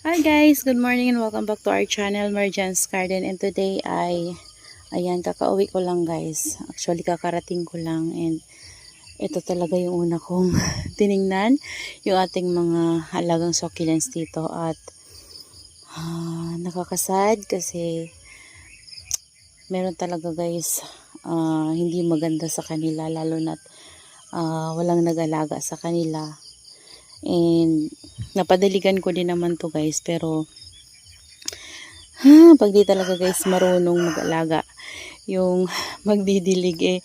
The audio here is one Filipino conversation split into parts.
Hi guys, good morning and welcome back to our channel, Mergence Garden. And today ay, ayan, kakauwi ko lang guys. Actually, kakarating ko lang and ito talaga yung una kong tiningnan, yung ating mga halagang succulents dito at ah, nakakasad kasi meron talaga guys ah, hindi maganda sa kanila lalo na't ah, walang nag-alaga sa kanila. And napadaligan ko din naman to guys pero ha, pag di talaga guys marunong mag-alaga yung magdidilig eh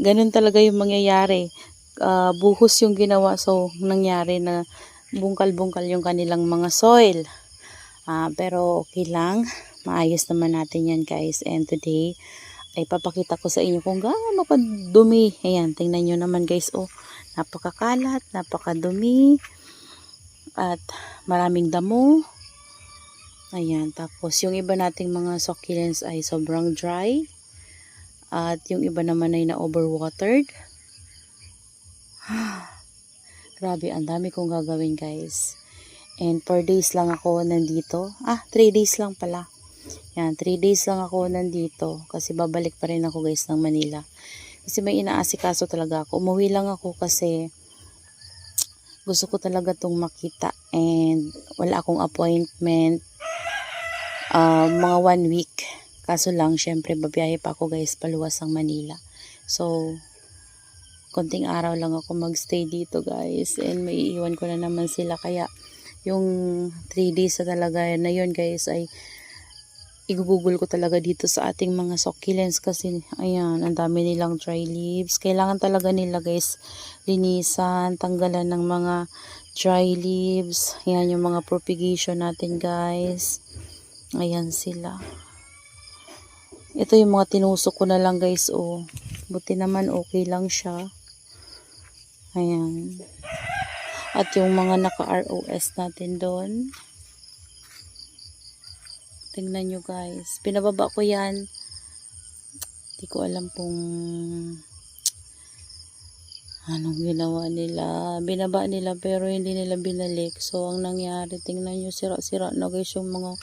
ganun talaga yung mangyayari. Ah, buhos yung ginawa so nangyari na bungkal-bungkal yung kanilang mga soil. Ah, pero okay lang. Maayos naman natin yan guys. And today ay papakita ko sa inyo kung gaano kadumi. Ayan tingnan nyo naman guys. Oh napakakalat napakadumi at maraming damo. Ayan tapos yung iba nating mga succulents ay sobrang dry. At yung iba naman ay na overwatered grabe ang dami kong gagawin guys. And 4 days lang ako nandito. Ah 3 days lang pala. Yan 3 days lang ako nandito kasi babalik pa rin ako guys ng Manila. Kasi may inaasikaso talaga ako. Umuwi lang ako kasi gusto ko talaga tong makita and wala akong appointment uh, mga one week. Kaso lang syempre babiyahe pa ako guys paluwas ng Manila. So konting araw lang ako magstay dito guys and may iiwan ko na naman sila. Kaya yung 3 days na talaga na yun guys ay igugugol ko talaga dito sa ating mga succulents kasi ayan ang dami nilang dry leaves. Kailangan talaga nila guys linisan tanggalan ng mga dry leaves. Ayan yung mga propagation natin guys. Ayan sila. Ito yung mga tinusok ko na lang guys oh. Buti naman okay lang siya. Ayan. At yung mga naka ROS natin doon Tingnan nyo guys. Pinababa ko yan. Hindi ko alam kung anong ginawa nila. Binaba nila pero hindi nila binalik. So, ang nangyari, tingnan nyo, sira-sira na guys yung mga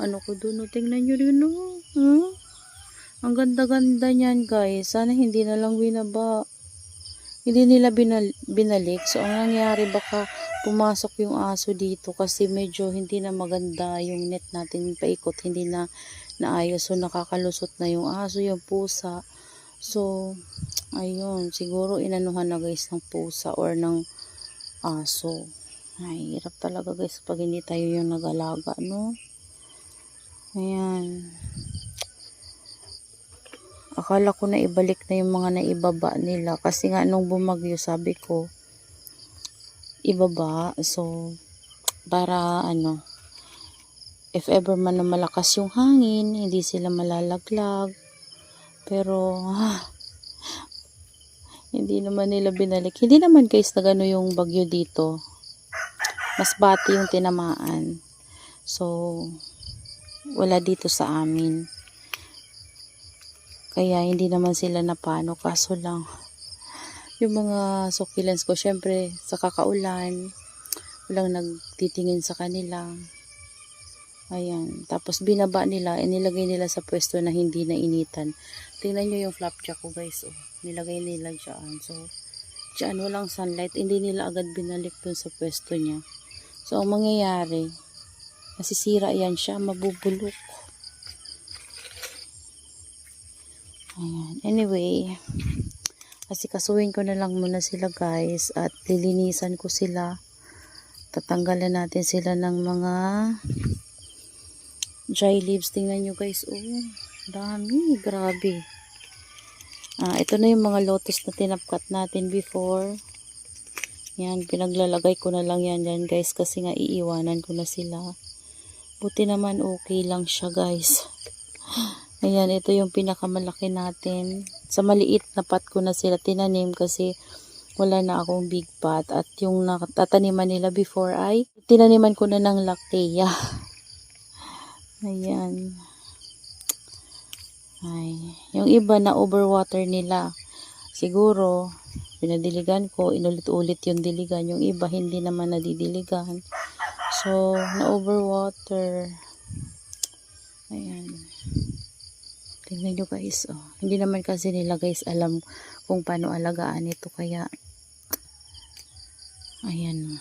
ano ko dun. Tingnan nyo rin, oh. Hmm? Ang ganda-ganda niyan guys. Sana hindi na lang binaba. Hindi nila binal binalik. So, ang nangyari, baka pumasok yung aso dito kasi medyo hindi na maganda yung net natin paikot hindi na naayos. So nakakalusot na yung aso yung pusa. So ayun siguro inanuhan na guys ng pusa or ng aso. Ay hirap talaga guys pag hindi tayo yung nagalaga no? Ayan. Akala ko na ibalik na yung mga naibaba nila kasi nga nung bumagyo sabi ko ibaba. So, para ano, if ever man na malakas yung hangin, hindi sila malalaglag. Pero, ah, hindi naman nila binalik. Hindi naman guys na gano yung bagyo dito. Mas bati yung tinamaan. So, wala dito sa amin. Kaya hindi naman sila napano. Kaso lang, yung mga succulents ko, syempre, sa kakaulan, walang nagtitingin sa kanila. Ayan. Tapos, binaba nila, inilagay nila sa pwesto na hindi na initan. Tingnan nyo yung flapjack ko, guys. Oh. Nilagay nila dyan. So, dyan walang sunlight. Hindi nila agad binalik dun sa pwesto niya. So, ang mangyayari, nasisira yan siya, mabubulok. Ayan. Anyway, kasi kasuhin ko na lang muna sila guys at lilinisan ko sila. Tatanggalan natin sila ng mga dry leaves. Tingnan nyo guys. Oh, dami. Grabe. Ah, ito na yung mga lotus na tinapkat natin before. Yan, pinaglalagay ko na lang yan yan guys kasi nga iiwanan ko na sila. Buti naman okay lang siya guys. Ayan, ito yung pinakamalaki natin. Sa maliit na pot ko na sila tinanim kasi wala na akong big pot. At yung natataniman nila before ay tinaniman ko na ng lactea. Ayan. Ay, yung iba na overwater nila. Siguro, pinadiligan ko, inulit-ulit yung diligan. Yung iba hindi naman nadidiligan. So, na-overwater. Ayan. Tingnan nyo guys, oh. Hindi naman kasi nila guys alam kung paano alagaan ito. Kaya, ayan.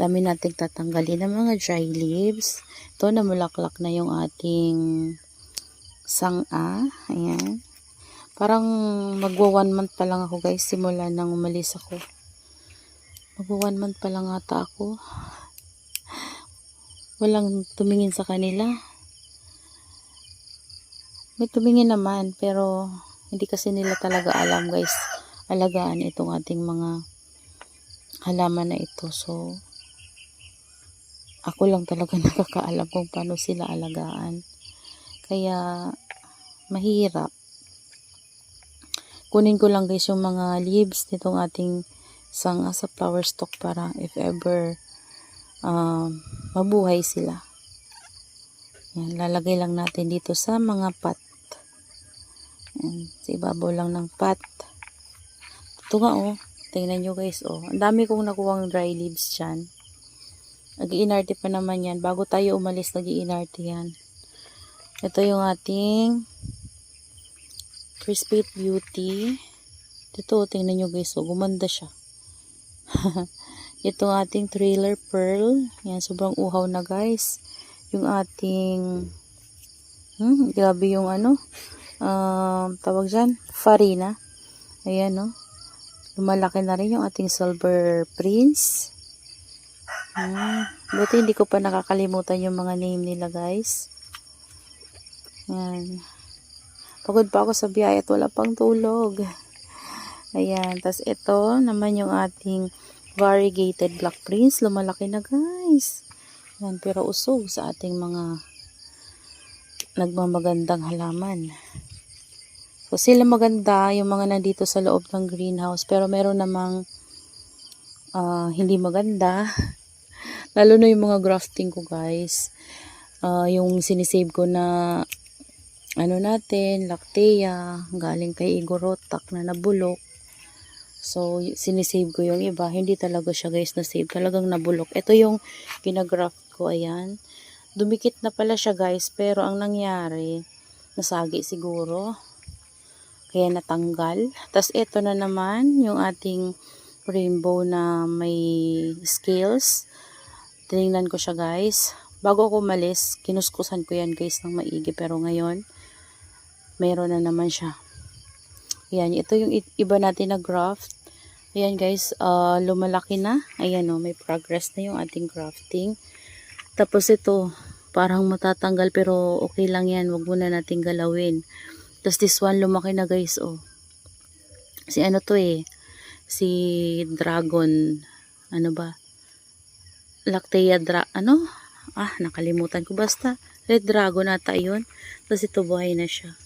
Dami nating tatanggalin ng mga dry leaves. Ito, namulaklak na yung ating sanga. Ayan. Parang magwa one month pa lang ako guys. Simula nang umalis ako. Magwa one month pa lang ata ako. Walang tumingin sa kanila. May tumingin naman, pero hindi kasi nila talaga alam guys. Alagaan itong ating mga halaman na ito. So, ako lang talaga nakakaalam kung paano sila alagaan. Kaya, mahirap. Kunin ko lang guys yung mga leaves nitong ating sanga sa flower stalk para if ever um, mabuhay sila. Yan, lalagay lang natin dito sa mga pot. Yan, sa ibabaw lang ng pot. Ito nga oh. Tingnan nyo guys oh. Ang dami kong nakuwang dry leaves dyan. Nag-iinarte pa naman yan. Bago tayo umalis, nag-iinarte yan. Ito yung ating Crispy Beauty. Ito, tingnan nyo guys. Oh, gumanda siya. Ito ating Trailer Pearl. Yan, sobrang uhaw na guys. Yung ating hmm, grabe yung ano um, tawag dyan, farina. Ayan, no. Lumalaki na rin yung ating Silver Prince. Hmm. Buti hindi ko pa nakakalimutan yung mga name nila, guys. Ayan. Pagod pa ako sa biyahe at wala pang tulog. Ayan. Tapos ito naman yung ating variegated black prince. Lumalaki na, guys. Ayan. Pero usog sa ating mga nagmamagandang halaman. So, sila maganda, yung mga nandito sa loob ng greenhouse. Pero meron namang ah, hindi maganda. Lalo na yung mga grafting ko, guys. Ah, yung sinisave ko na ano natin, lactea, galing kay Igorotak na nabulok. So, sinisave ko yung iba. Hindi talaga siya, guys, na-save. Talagang nabulok. Ito yung ginagraft ko, ayan. Dumikit na pala siya, guys. Pero ang nangyari, nasagi siguro kaya natanggal. Tapos ito na naman yung ating rainbow na may scales. Tinignan ko siya guys. Bago ako umalis, kinuskusan ko yan guys ng maigi. Pero ngayon, meron na naman siya. Ayan, ito yung iba natin na graft. Ayan guys, ah, lumalaki na. Ayan o, may progress na yung ating grafting. Tapos ito, parang matatanggal pero okay lang yan. Huwag muna nating galawin. Tapos this one, lumaki na guys, oh. Si ano to eh. Si Dragon. Ano ba? Lactea dra... Ano? Ah, nakalimutan ko. Basta, Red Dragon ata yun. Tapos ito, buhay na siya.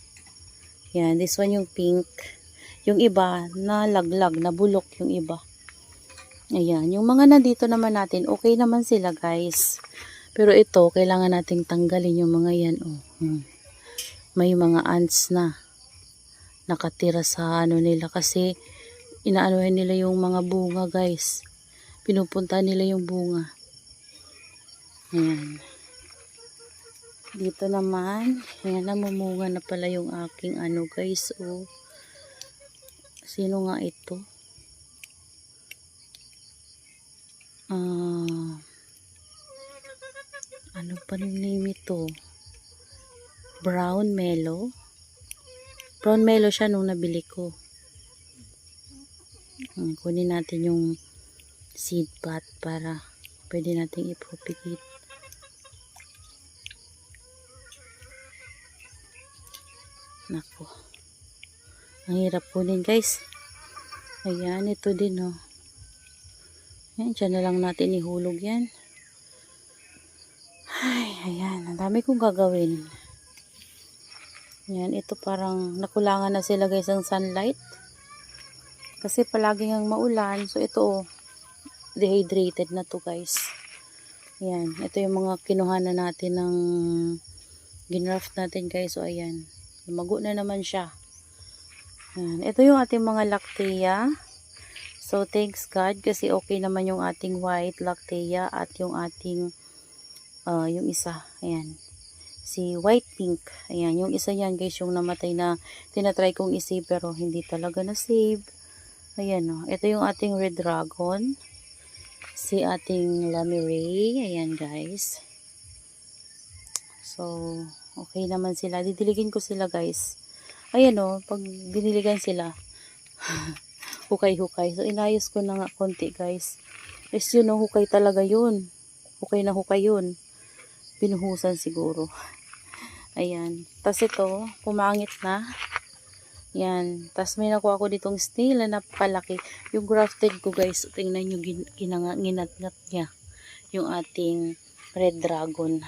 Yan, this one yung pink. Yung iba, nalaglag, nabulok yung iba. Ayan, yung mga nandito naman natin, okay naman sila guys. Pero ito, kailangan nating tanggalin yung mga yan, oh. Hmm may mga ants na nakatira sa ano nila kasi inaanohan nila yung mga bunga guys. Pinupunta nila yung bunga. Ayan. Dito naman ayan namumunga na pala yung aking ano guys oh. Sino nga ito? Ah. Ano pa name ito brown mellow. Brown mellow siya nung nabili ko. Hmm, kunin natin yung seed pot para pwede nating i-propagate. Nako. Ang hirap kunin guys. Ayan, ito din oh. Ayan, dyan na lang natin ihulog yan. Ay, ayan. Ang dami kong gagawin. Yan, ito parang nakulangan na sila guys ng sunlight. Kasi palagi ang maulan. So ito, oh, dehydrated na to guys. Yan, ito yung mga kinuha na natin ng ginraft natin guys. So ayan, lumago na naman siya. Yan, ito yung ating mga lactea So, thanks God kasi okay naman yung ating white lactea at yung ating, ah, yung isa, ayan, si white pink. Ayan, yung isa yan guys, yung namatay na tinatry kong isave pero hindi talaga na-save. Ayan o, ito yung ating red dragon. Si ating Lamiray. Ayan guys. So, okay naman sila. Didiligin ko sila guys. Ayan o, pag diniligan sila, hukay-hukay. So, inayos ko na nga konti guys. Is yun o, hukay talaga yun. Hukay na hukay yun. Pinuhusan siguro. Ayan. Tapos ito, pumangit na. Yan. Tapos may nakuha ko ditong snail na napalaki. Yung grafted ko guys, tingnan nyo gin, ginatngat niya. Yung ating red dragon.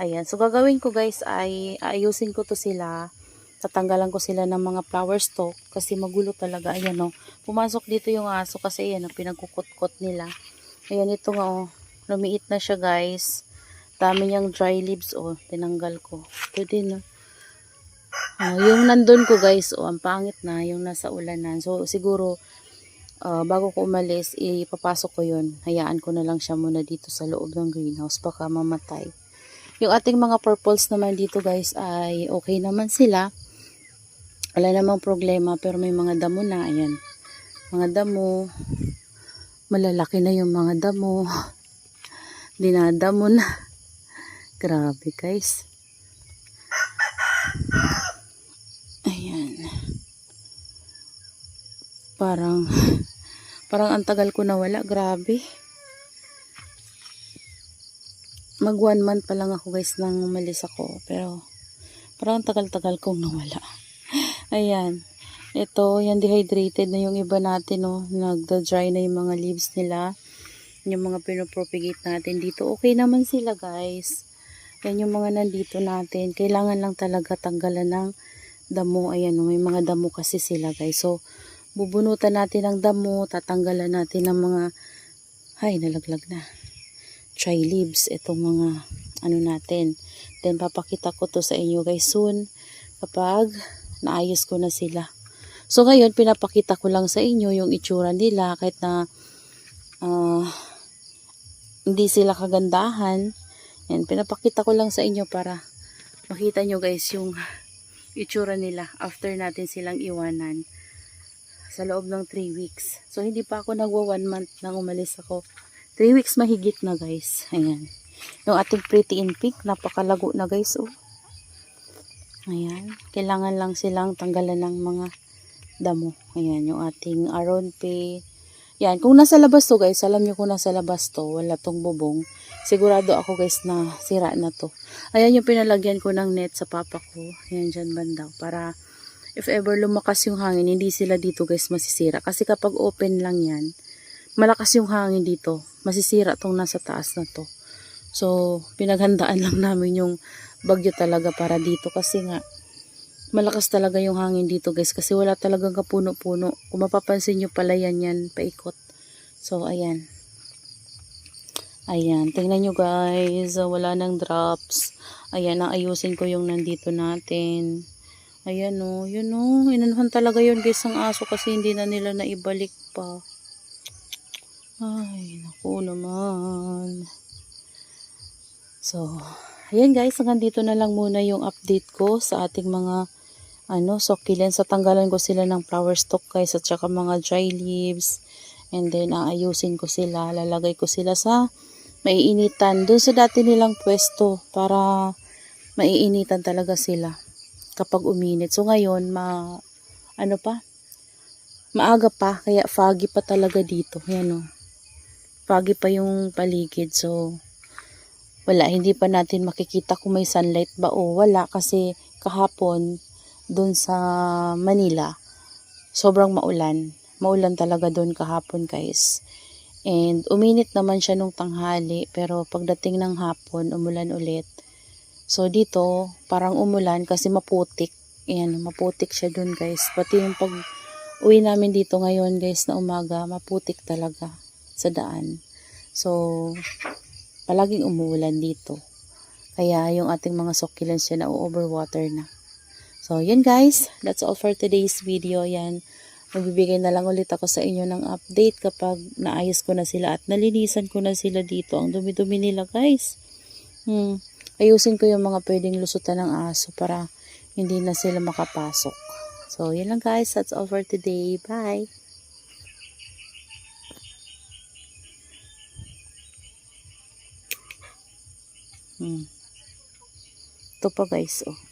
Ayan. So gagawin ko guys ay ayusin ko to sila. Tatanggalan ko sila ng mga flower stalk kasi magulo talaga. Ayan o. Pumasok dito yung aso kasi ayan o. Pinagkukot-kot nila. Ayan ito nga o. Lumiit na siya guys. Dami niyang dry leaves o. Tinanggal ko. Ito din o. Ah, yung nandun ko guys, oh, ang pangit na, yung nasa ulanan. So, siguro, ah, bago ko umalis, ipapasok ko yun. Hayaan ko na lang siya muna dito sa loob ng greenhouse, baka mamatay. Yung ating mga purples naman dito guys, ay okay naman sila. Wala namang problema, pero may mga damo na, ayan. Mga damo, malalaki na yung mga damo. Dinadamo na. Grabe guys. Ayan. Parang, parang ang tagal ko nawala. Grabe. Mag one month pa lang ako guys nang umalis ako. Pero, parang ang tagal-tagal kong nawala. Ayan. Ito, yan dehydrated na yung iba natin, no. Nagda-dry na yung mga leaves nila. Yung mga pinopropagate natin dito. Okay naman sila, guys. Yan yung mga nandito natin. Kailangan lang talaga tanggalan ng damo. Ayan, may mga damo kasi sila guys. So, bubunutan natin ang damo. Tatanggalan natin ng mga, ay, nalaglag na. Try leaves. Itong mga, ano natin. Then, papakita ko to sa inyo guys soon. Kapag naayos ko na sila. So, ngayon, pinapakita ko lang sa inyo yung itsura nila. Kahit na, ah, hindi sila kagandahan. Yan, pinapakita ko lang sa inyo para makita nyo guys yung itsura nila after natin silang iwanan sa loob ng 3 weeks. So, hindi pa ako nagwa 1 month nang umalis ako. 3 weeks mahigit na guys. Ayan. Yung ating pretty in pink, napakalago na guys. Oh. Ayan. Kailangan lang silang tanggalan ng mga damo. Ayan, yung ating aron pay. Yan, kung nasa labas to guys, alam nyo kung nasa labas to, wala tong bubong. Sigurado ako guys na sira na to. Ayan yung pinalagyan ko ng net sa papa ko. Ayan dyan banda. Para if ever lumakas yung hangin, hindi sila dito guys masisira. Kasi kapag open lang yan, malakas yung hangin dito. Masisira tong nasa taas na to. So, pinaghandaan lang namin yung bagyo talaga para dito. Kasi nga, malakas talaga yung hangin dito guys. Kasi wala talagang kapuno-puno. Kung mapapansin nyo pala yan yan, paikot. So, ayan. Ayan, tingnan nyo guys, ah, wala nang drops. Ayan, naayusin ko yung nandito natin. Ayan o, oh, yun o. Oh. Inanuhan talaga yun guys ang aso kasi hindi na nila naibalik pa. Ay, naku naman. So, ayan guys, hanggang dito na lang muna yung update ko sa ating mga ano, succulents. Sa tanggalan ko sila ng flower stalk guys at saka mga dry leaves. And then, aayusin ko sila. Lalagay ko sila sa maiinitan. Doon sa dati nilang pwesto para maiinitan talaga sila kapag uminit. So ngayon, ma ano pa? Maaga pa, kaya foggy pa talaga dito. Yan o. Foggy pa yung paligid. So, wala, hindi pa natin makikita kung may sunlight ba o wala kasi kahapon doon sa Manila, sobrang maulan. Maulan talaga doon kahapon guys. And uminit naman siya nung tanghali pero pagdating ng hapon umulan ulit. So dito parang umulan kasi maputik. Ayan, maputik siya dun guys. Pati yung pag uwi namin dito ngayon guys na umaga, maputik talaga sa daan. So palaging umuulan dito. Kaya yung ating mga succulents yan na overwater na. So yan guys, that's all for today's video. Yan Magbibigay na lang ulit ako sa inyo ng update kapag naayos ko na sila at nalinisan ko na sila dito. Ang dumi-dumi nila guys. Hmm. Ayusin ko yung mga pwedeng lusutan ng aso para hindi na sila makapasok. So, yun lang guys. That's all for today. Bye! Hmm. Ito pa guys, oh.